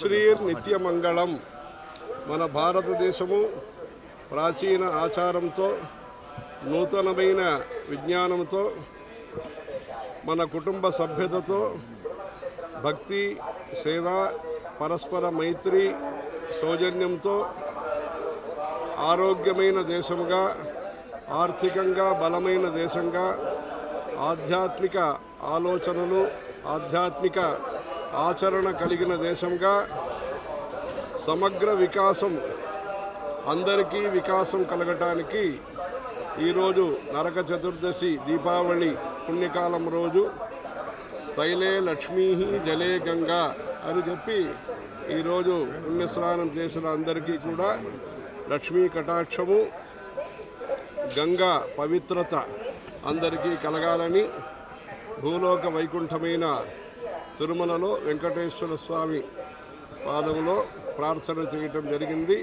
శ్రీర్ నిత్యమంగళం. మన భారతదేశము ప్రాచీన ఆచారంతో నూతనమైన విజ్ఞానంతో మన కుటుంబ సభ్యతతో భక్తి సేవ పరస్పర మైత్రి సౌజన్యంతో ఆరోగ్యమైన దేశంగా ఆర్థికంగా బలమైన దేశంగా ఆధ్యాత్మిక ఆలోచనలు ఆధ్యాత్మిక ఆచరణ కలిగిన దేశంగా సమగ్ర వికాసం అందరికీ వికాసం కలగటానికి ఈరోజు నరక చతుర్దశి దీపావళి పుణ్యకాలం రోజు తైలే లక్ష్మీ జలే గంగా అని చెప్పి ఈరోజు పుణ్యస్నానం చేసిన అందరికీ కూడా లక్ష్మీ కటాక్షము గంగా పవిత్రత అందరికీ కలగాలని భూలోక వైకుంఠమైన తిరుమలలో వెంకటేశ్వర స్వామి పాదంలో ప్రార్థన చేయటం జరిగింది.